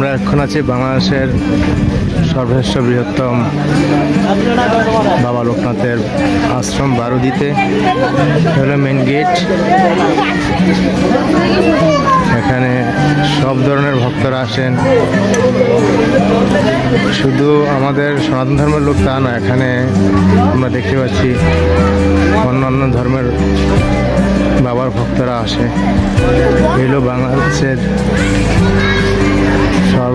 আমরা এখন আছি বাংলাদেশের সর্বশ্রেষ্ঠ বৃহত্তম বাবা লোকনাথের আশ্রম বারুদিতে। হলো মেন গেট এখানে সব ধরনের ভক্তরা আসেন। শুধু আমাদের সনাতন ধর্মের লোক তা না এখানে আমরা দেখতে পাচ্ছি অন্য অন্য ধর্মের বাবার ভক্তরা আসে। এগুলো বাংলাদেশের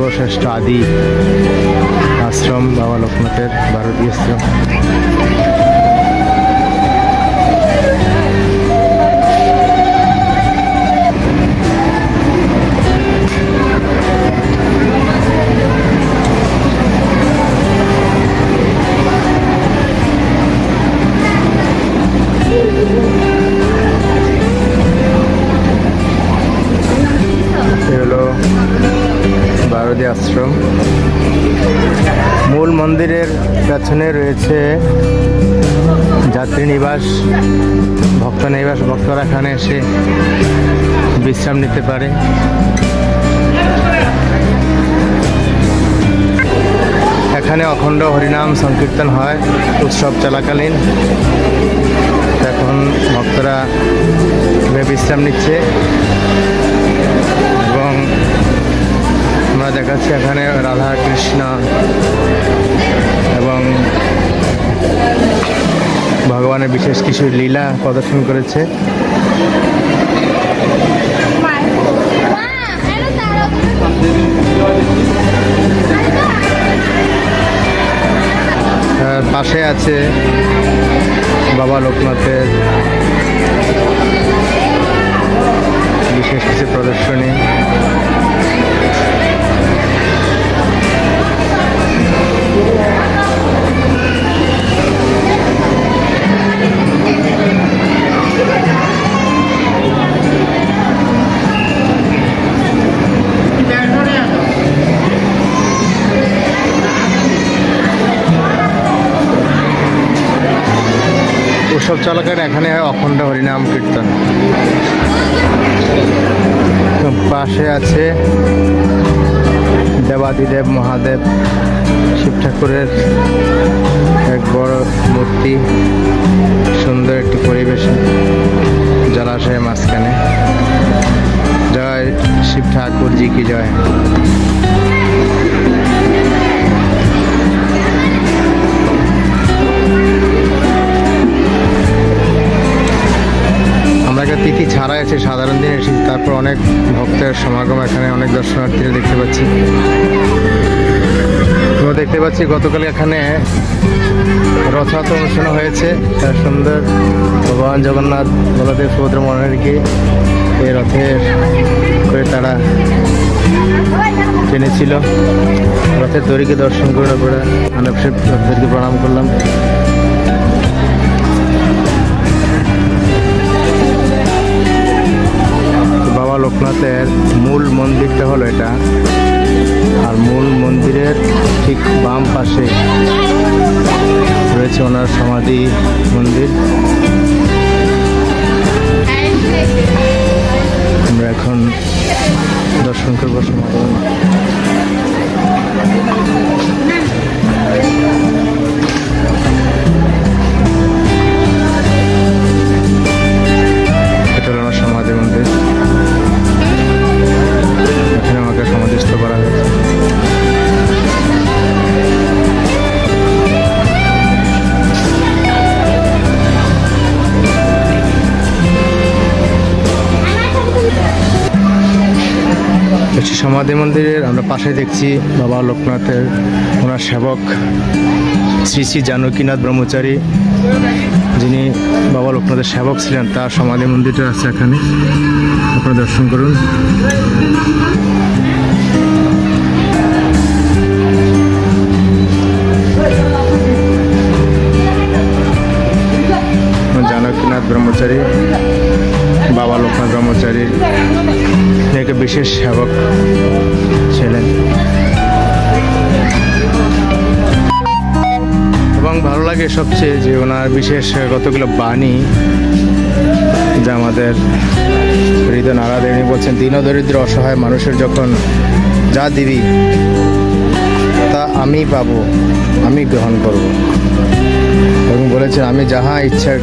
সর্বশ্রেষ্ঠ আদি আশ্রম বাবা লোকনাথের ভারতীয় আশ্রম। মন্দিরের পেছনে রয়েছে যাত্রী নিবাস ভক্ত নিবাস ভক্তরা এখানে এসে বিশ্রাম নিতে পারে। এখানে অখণ্ড হরিনাম সংকীর্তন হয়, উৎসব চলাকালীন। এখন ভক্তরা বিশ্রাম নিচ্ছে। আমরা দেখাচ্ছি এখানে রাধা কৃষ্ণ এবং ভগবানের বিশেষ কিছু লীলা প্রদর্শন করেছে। আর পাশে আছে বাবা লোকনাথের বিশেষ কিছু প্রদর্শনী। উৎসব চলাকালীন এখানে হয় অখণ্ড হরিনাম কীর্তন। পাশে আছে দেবাদিদেব মহাদেব, শিব ঠাকুরের এক বড় মূর্তি, সুন্দর একটি পরিবেশে জলাশয়ের মাঝখানে। জয় শিব ঠাকুর জি কি জয়। তিথি ছাড়া এসে সাধারণ দিনে? এসেছি তারপর অনেক ভক্তের সমাগম এখানে, অনেক দর্শনার্থীরা দেখতে পাচ্ছি। আমরা দেখতে পাচ্ছি গতকাল এখানে রথযাত্রা অনুষ্ঠান হয়েছে। তার সুন্দর ভগবান জগন্নাথ বলদেব সুভদ্র মনোহরকে এই রথের করে তারা টেনেছিল। রথের দড়িকে দর্শন করে আমরা অনেক রথদেরকে প্রণাম করলাম। বাবা লোকনাথের মূল মন্দিরটা হলো এটা। আর মূল মন্দিরের ঠিক বাম পাশে রয়েছে ওনার সমাধি মন্দির। আমরা এখন দর্শন করব সমাধি। একটি সমাধি মন্দিরের, আমরা পাশে দেখছি বাবা লোকনাথের ওনার সেবক শ্রী শ্রী জানকীনাথ ব্রহ্মচারী। যিনি বাবা লোকনাথের সেবক ছিলেন, তার সমাধি মন্দিরটা আছে এখানে। আপনারা দর্শন করুন। বিশেষ সেবক ছিলেন। এবং ভালো লাগে সবচেয়ে যে ওনার বিশেষ কতগুলো বাণী যা আমাদের হৃদয় নারা দেবী বলছেন, দীনদরিদ্র অসহায় মানুষের যখন যা দিবি, তা আমি পাবো, আমি গ্রহণ করব। এবং বলেছেন, আমি যাহা ইচ্ছা,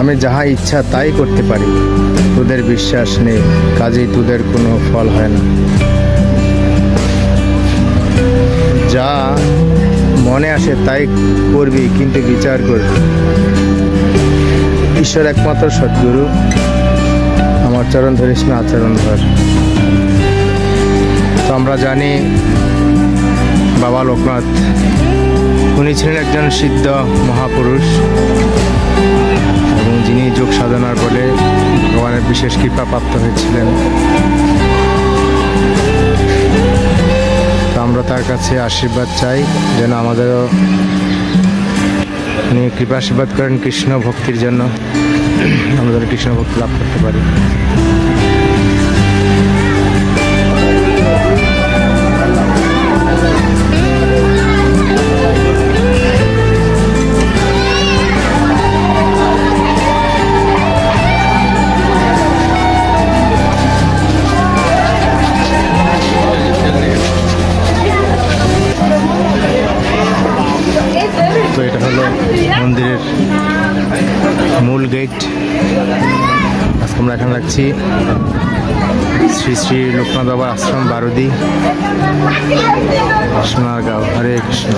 আমি যাহা ইচ্ছা তাই করতে পারি। তোদের বিশ্বাস নেই, কাজেই তোদের কোনো ফল হয় না। যা মনে আসে তাই করবি, কিন্তু বিচার করবি। ঈশ্বর একমাত্র সদ্গুরু। আমার চরণ ধরিস না আচরণ ধর। তো আমরা জানি, বাবা লোকনাথ, উনি ছিলেন একজন সিদ্ধ মহাপুরুষ। যিনি যোগ সাধনার বলে ভগবানের বিশেষ কৃপা প্রাপ্ত হয়েছিলেন। তো আমরা তার কাছে আশীর্বাদ চাই, যেন আমাদেরও উনি কৃপা আশীর্বাদ করেন কৃষ্ণ ভক্তির জন্য। আমরা কৃষ্ণ ভক্তি লাভ করতে পারি। মূল গেট আজকে আমরা এখানে রাখছি শ্রী শ্রী লোকনাথ বাবার আশ্রম, বারুদি। সোনারগাঁও হরে কৃষ্ণ।